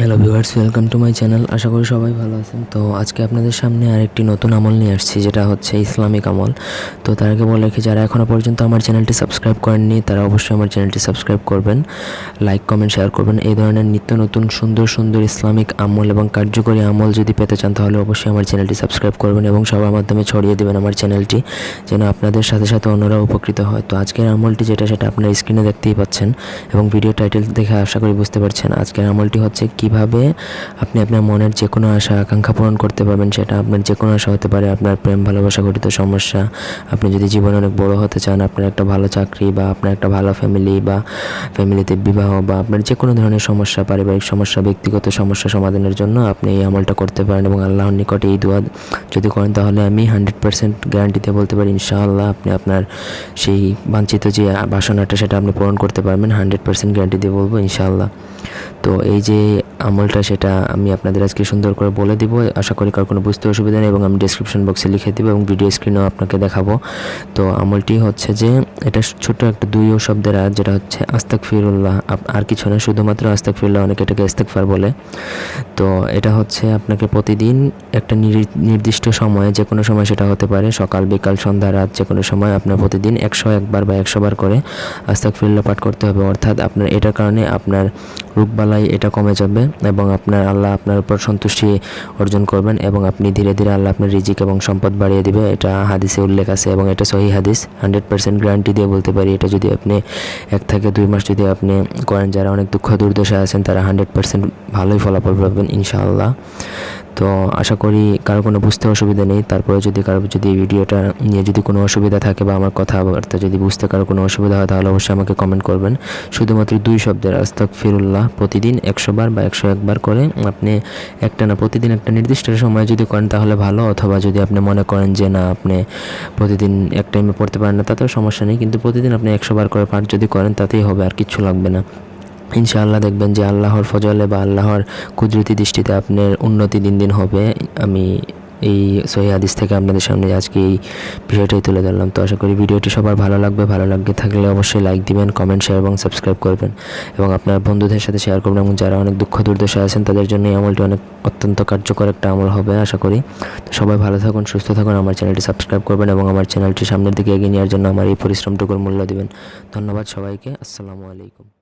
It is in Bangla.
Hello viewers welcome to my channel আশা করি সবাই ভালো আছেন। তো আজকে আপনাদের সামনে আরেকটি নতুন আমল নিয়ে আসছি, যেটা হচ্ছে ইসলামিক আমল। তো তার আগে বলে রাখি, যারা এখনও পর্যন্ত আমার চ্যানেলটি সাবস্ক্রাইব করেননি, তারা অবশ্যই আমার চ্যানেলটি সাবস্ক্রাইব করবেন লাইক কমেন্ট শেয়ার করবেন। এই ধরনের নিত্য নতুন, সুন্দর সুন্দর ইসলামিক আমল এবং কার্যকরী আমল যদি পেতে চান, তাহলে অবশ্যই আমার চ্যানেলটি সাবস্ক্রাইব করবেন এবং সবার মাধ্যমে ছড়িয়ে দেবেন আমার চ্যানেলটি যেন আপনাদের সাথে সাথে অন্যরা উপকৃত হয়। তো আজকের আমলটি যেটা, সেটা আপনার স্ক্রিনে দেখতেই পাচ্ছেন এবং ভিডিও টাইটেল দেখে আশা করি বুঝতে পারছেন। আজকের আমলটি হচ্ছে কীভাবে আপনি আপনার মনের যে কোনো আশা, আকাঙ্ক্ষা পূরণ করতে পারবেন সেটা আপনার যে কোনো আশা হতে পারে, আপনার প্রেম, ভালোবাসা গঠিত সমস্যা। আপনি যদি জীবনে অনেক বড় হতে চান, আপনার একটা ভালো চাকরি বা আপনার একটা ভালো ফ্যামিলি বা ফ্যামিলিতে বিবাহ বা আপনার যে কোনো ধরনের সমস্যা, পারিবারিক সমস্যা, ব্যক্তিগত সমস্যা সমাধানের জন্য আপনি এই আমলটা করতে পারেন এবং আল্লাহর নিকটে এই দোয়া যদি করেন, তাহলে আমি হান্ড্রেড পার্সেন্ট গ্যারান্টিতে বলতে পারি, ইনশাআল্লাহ আপনি আপনার সেই বাঞ্ছিত যে বাসনাটা সেটা আপনি পূরণ করতে পারবেন হান্ড্রেড পার্সেন্ট গ্যারান্টি দিয়ে বলব, ইনশাআল্লাহ। তো এই যে আমলটা, সেটা আমি আপনাদের আজকে সুন্দর করে বলে দিব। আশা করি কার কোনো বুঝতে অসুবিধা নেই এবং আমি ডিসক্রিপশন বক্সে লিখে দিব এবং ভিডিও স্ক্রিনেও আপনাকে দেখাবো। তো আমলটি হচ্ছে যে, এটা ছোট একটা দুই শব্দের আয়াত, যেটা হচ্ছে আস্তাক ফিরুল্লাহ আর কিছু না, শুধুমাত্র আস্তাক ফিরুল্লাহ অনেকে এটাকে ইস্তেকফার বলে। তো এটা হচ্ছে আপনাকে প্রতিদিন একটা নির- নির্দিষ্ট সময়ে, যে কোনো সময় সেটা হতে পারে, সকাল, বিকাল, সন্ধ্যা, রাত, যে কোনো সময় আপনার প্রতিদিন একশো একবার বা একশো বার করে আস্তাক ফিরুল্লাহ পাঠ করতে হবে। অর্থাৎ আপনার এটার কারণে আপনার রোগবালাই এটা কমে যাবে এবং আপনার আল্লাহ আপনার উপর সন্তুষ্টি অর্জন করবেন এবং আপনি ধীরে ধীরে আল্লাহ আপনার রিজিক এবং সম্পদ বাড়িয়ে দিবে। এটা হাদিসে উল্লেখ আছে এবং এটা সহি হাদিস। হান্ড্রেড পার্সেন্ট গ্যারান্টি দিয়ে বলতে পারি, এটা যদি আপনি এক থেকে দুই মাস যদি আপনি করেন, যারা অনেক দুঃখ দুর্দশায় আছেন, তারা হান্ড্রেড পার্সেন্ট ভালোই ফলাফল পাবেন ইনশাআল্লাহ। তো আশা করি কারও কোনো বুঝতে অসুবিধা নেই। তারপরে যদি কারও, যদি ভিডিওটা নিয়ে যদি কোনো অসুবিধা থাকে বা আমার কথাবার্তা যদি বুঝতে কারও কোনো অসুবিধা হয়, তাহলে অবশ্যই আমাকে কমেন্ট করবেন। শুধুমাত্র দুই শব্দের আস্তাক ফিরুল্লাহ প্রতিদিন একশো বার বা একশো একবার করে আপনি একটা না, প্রতিদিন একটা নির্দিষ্ট সময় যদি করেন তাহলে ভালো। অথবা যদি আপনি মনে করেন যে না, আপনি প্রতিদিন এক টাইমে পড়তে পারেন না, তাতেও সমস্যা নেই। কিন্তু প্রতিদিন আপনি একশো বার করে পাঠ যদি করেন, তাতেই হবে, আর কিচ্ছু লাগবে না। ইনশাআল্লাহ দেখবেন যে আল্লাহর ফজলে বা আল্লাহর কুদরতি দৃষ্টিতে আপনার উন্নতি দিন দিন হবে। আমি এই সহি হাদিস থেকে আপনাদের সামনে আজকে এই বিষয়টাই তুলে ধরলাম। তো আশা করি ভিডিওটি সবার ভালো লাগবে। ভালো লাগবে থাকলে অবশ্যই লাইক দিবেন কমেন্ট শেয়ার এবং সাবস্ক্রাইব করবেন। এবং আপনার বন্ধুদের সাথে শেয়ার করবেন এবং যারা অনেক দুঃখ দুর্দশা আছেন, তাদের জন্য এই আমলটি অনেক অত্যন্ত কার্যকর একটা আমল হবে আশা করি। তো সবাই ভালো থাকুন, সুস্থ থাকুন, আমার চ্যানেলটি সাবস্ক্রাইব করবেন এবং আমার চ্যানেলটি সামনের দিকে এগিয়ে নেওয়ার জন্য আমার এই পরিশ্রমটুকুর মূল্য দিবেন। ধন্যবাদ সবাইকে। আসসালামু আলাইকুম।